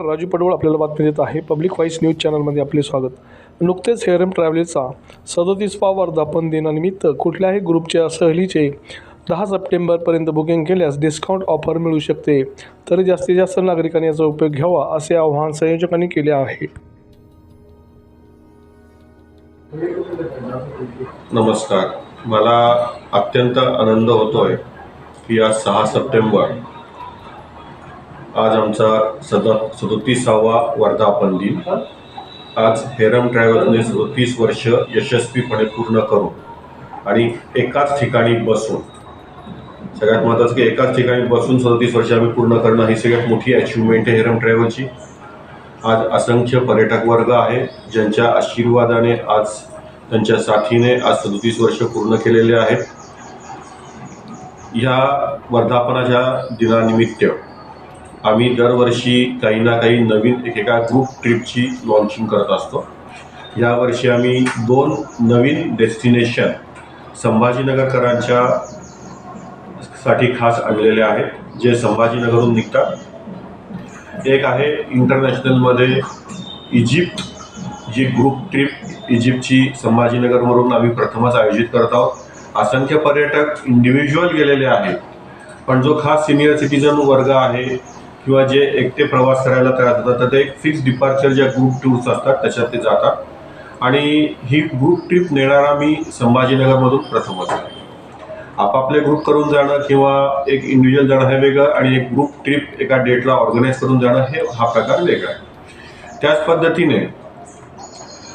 राजू पडवळ आपल्याला बातमी देत आहे. पब्लिक व्हॉईस न्यूज चॅनलमध्ये आपले स्वागत. नुकतेच हेरम ट्रॅव्हल्सचा सदोतीसवा वर्धापन दिनानिमित्त कुठल्याही ग्रुपच्या सहलीचे दहा सप्टेंबरपर्यंत बुकिंग केल्यास डिस्काउंट ऑफर मिळू शकते. तरी जास्तीत जास्त नागरिकांनी याचा उपयोग घ्यावा असे आवाहन संयोजकांनी केले आहे. नमस्कार. मला अत्यंत आनंद होतोय की आज सहा सप्टेंबर आज आमचा सद सदोतीसावा वर्धापन दिन. आज हेरम ट्रॅव्हल्सने सदोतीस वर्ष यशस्वीपणे पूर्ण करून आणि एकाच ठिकाणी बसून सगळ्यात महत्त्वाचं की एकाच ठिकाणी बसून सदोतीस वर्ष आम्ही पूर्ण करणं ही सगळ्यात मोठी अचिव्हमेंट आहे हेरम ट्रॅव्हलची आज असंख्य पर्यटक वर्ग आहे ज्यांच्या आशीर्वादाने आज त्यांच्या साथीने आज सदोतीस वर्ष पूर्ण केलेले आहेत. ह्या वर्धापनाच्या दिनानिमित्त आम्ही दरवर्षी काही ना काही नवीन एकेका ग्रुप ट्रिपची लॉन्चिंग करत असतो. यावर्षी आम्ही दोन नवीन डेस्टिनेशन संभाजीनगरकरांच्या साठी खास आणलेले आहेत जे संभाजीनगरहून निघतात. एक आहे इंटरनॅशनलमध्ये इजिप्त जी ग्रुप ट्रिप इजिप्तची संभाजीनगरवरून आम्ही प्रथमच आयोजित करत आहोत. असंख्य पर्यटक इंडिव्हिज्युअल गेलेले आहेत पण जो खास सिनियर सिटीजन वर्ग आहे किंवा जे एकटे प्रवास करायला तयार होतात तर ते एक फिक्स डिपार्चर ज्या ग्रुप टूर्स असतात त्याच्यात ते जातात. आणि ही ग्रुप ट्रिप नेणारा मी संभाजीनगरमधून प्रथमच आहे. आपापले ग्रुप करून जाणं किंवा एक इंडिव्हिज्युअल जाणं हे वेगळं आणि एक ग्रुप ट्रिप एका डेटला ऑर्गनाईज करून जाणं हे हा प्रकार वेगळा आहे. त्याच पद्धतीने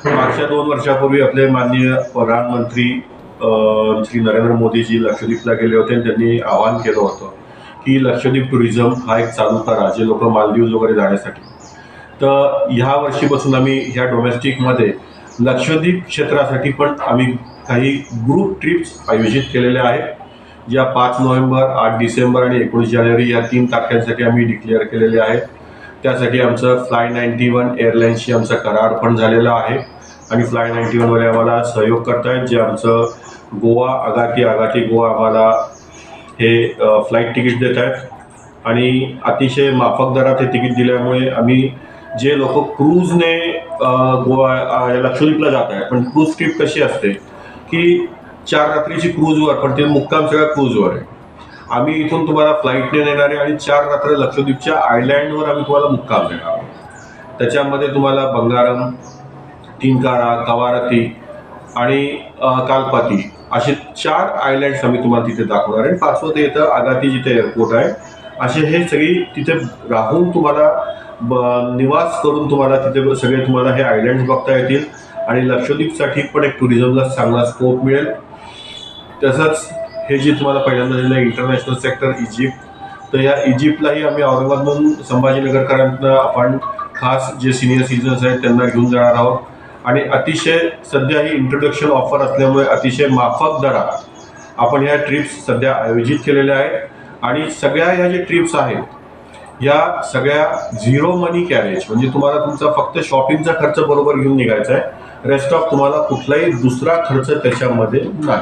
मागच्या दोन वर्षापूर्वी आपले माननीय प्रधानमंत्री श्री नरेंद्र मोदीजी लक्षद्वीपला गेले होते आणि त्यांनी आवाहन केलं होतं की लक्षद्वीप टुरिझम हा एक चालू करा जे लोक मालदीव वगैरे जाण्यासाठी. तर ह्या वर्षीपासून आम्ही ह्या डोमेस्टिकमध्ये लक्षद्वीप क्षेत्रासाठी पण आम्ही काही ग्रुप ट्रिप्स आयोजित केलेल्या आहेत. ज्या पाच नोव्हेंबर आठ डिसेंबर आणि एकोणीस जानेवारी या तीन तारखांसाठी आम्ही डिक्लेअर केलेले आहेत. त्यासाठी आमचं फ्लाय नाईन्टी वन एअरलाईन्सशी आमचा करार पण झालेला आहे. आणि फ्लाय नाईन्टी वनवाले आम्हाला सहयोग करतायत जे आमचं गोवा आगाती आगाती गोवा आम्हाला हे फ्लाईट तिकीट देत आहेत. आणि अतिशय माफक दरात हे तिकीट दिल्यामुळे आम्ही जे लोक क्रूजने गोवा लक्षद्वीपला जात आहेत पण क्रूज ट्रीप कशी असते की चार रात्रीची क्रूजवर पण ते मुक्काम सगळ्या क्रूजवर आहे. आम्ही इथून तुम्हाला फ्लाईटने नेणार आहे आणि चार रात्र लक्षद्वीपच्या आयलँडवर आम्ही तुम्हाला मुक्काम देणार आहोत. त्याच्यामध्ये तुम्हाला बंगारम टिंकारा कवारती आणि कालपाती असे चार आयलँड्स आम्ही तुम्हाला तिथे दाखवणार आहे. पाचवं ते येतं आगाती जिथे एअरपोर्ट आहे. असे हे सगळी तिथे राहून तुम्हाला ब निवास करून तुम्हाला तिथे सगळे तुम्हाला हे आयलँड्स बघता येतील. आणि लक्षद्वीपसाठी पण एक टुरिझमला चांगला स्कोप मिळेल. तसंच हे जे तुम्हाला पहिल्यांदा दिलं इंटरनॅशनल सेक्टर इजिप्त तर या इजिप्तलाही आम्ही औरंगाबादमधून संभाजीनगरकरांना आपण खास जे सिनियर सिटीजन्स आहेत त्यांना घेऊन जाणार आहोत. आणि अतिशय सध्या ही इंट्रोडक्शन ऑफर असल्यामुळे अतिशय माफक दरात आपण ह्या ट्रिप्स सध्या आयोजित केलेल्या आहेत. आणि सगळ्या ह्या ज्या ट्रिप्स आहेत या सगळ्या झिरो मनी कॅरेज म्हणजे तुम्हाला तुमचा फक्त शॉपिंगचा खर्च बरोबर घेऊन निघायचा आहे. रेस्ट ऑफ तुम्हाला कुठलाही दुसरा खर्च त्याच्यामध्ये नाही.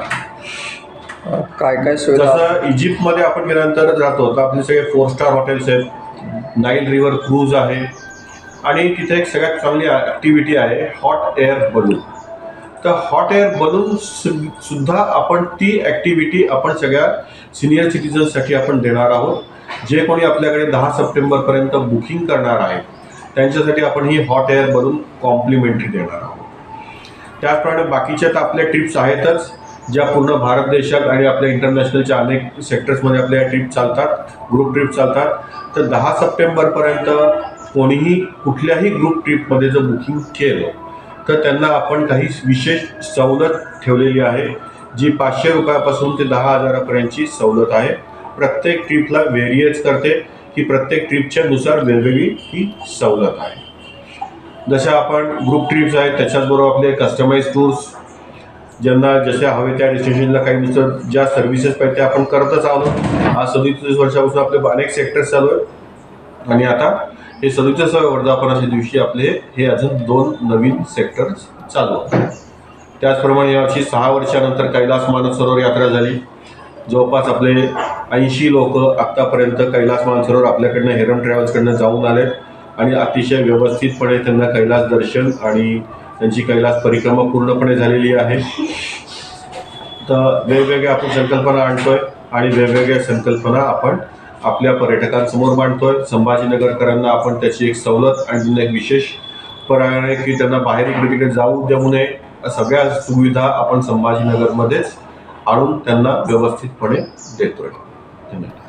काय काय जसं इजिप्तमध्ये आपण गेल्यानंतर जातो तर आपले सगळे फोर स्टार हॉटेल्स आहेत. नाईल रिव्हर क्रूज आहे. आणि तिथे एक सगळ्यात चांगली ॲक्टिव्हिटी आहे हॉट एअर बलून तर हॉट एअर बलून सुद्धा आपण ती ॲक्टिव्हिटी आपण सगळ्या सिनियर सिटीजन्ससाठी आपण देणार आहोत. जे कोणी आपल्याकडे दहा सप्टेंबरपर्यंत बुकिंग करणार आहे त्यांच्यासाठी आपण ही हॉट एअर बलून कॉम्प्लिमेंटरी देणार आहोत. त्याचप्रमाणे बाकीच्या तर आपल्या ट्रिप्स आहेतच ज्या पूर्ण भारत देशात आणि आपल्या इंटरनॅशनलच्या अनेक सेक्टर्समध्ये आपल्या ट्रिप चालतात ग्रुप ट्रिप चालतात. तर दहा सप्टेंबरपर्यंत कोणीही कुठल्याही ग्रुप ट्रिपमध्ये जर बुकिंग केलं तर त्यांना आपण काही विशेष सवलत ठेवलेली आहे जी पाचशे रुपयापासून ते दहा हजारापर्यंतची सवलत आहे. प्रत्येक ट्रिपला व्हेरिएट करते की प्रत्येक ट्रिपच्यानुसार वेगवेगळी ही सवलत आहे. जशा आपण ग्रुप ट्रिप्स आहेत त्याच्याचबरोबर आपले कस्टमाइज टूर्स ज्यांना जशा हवे त्या डेस्टिनेशनला काही नुसतं ज्या सर्व्हिसेस पाहिजे त्या आपण करतच आलो आज सदतीस वर्षापासून आपले अनेक सेक्टर्स चालू आहेत. आणि आता हे सदुसष्टाव्या वर्धापनाच्या दिवशी आपले हे अजून दोन नवीन सेक्टर्स चालू आहेत. त्याचप्रमाणे यावर्षी सहा वर्षानंतर कैलास मानसरोवर यात्रा झाली. जवळपास आपले ऐंशी लोक आत्तापर्यंत कैलास मानसरोवर आपल्याकडनं हेरम ट्रॅव्हल्सकडनं जाऊन आलेत. आणि अतिशय व्यवस्थितपणे त्यांना कैलास दर्शन आणि त्यांची कैलास परिक्रमा पूर्णपणे झालेली आहे. तर वेगवेगळ्या आपण संकल्पना आणतोय आणि वेगवेगळ्या संकल्पना आपण आपल्या पर्यटकांसमोर मांडतोय. संभाजीनगरकरांना आपण त्याची एक सवलत आणि एक विशेष पर्याय आहे की त्यांना बाहेर इकडे तिकडे जाऊ देऊ नये. सगळ्या सुविधा आपण संभाजीनगरमध्येच आणून त्यांना व्यवस्थितपणे देतोय. धन्यवाद.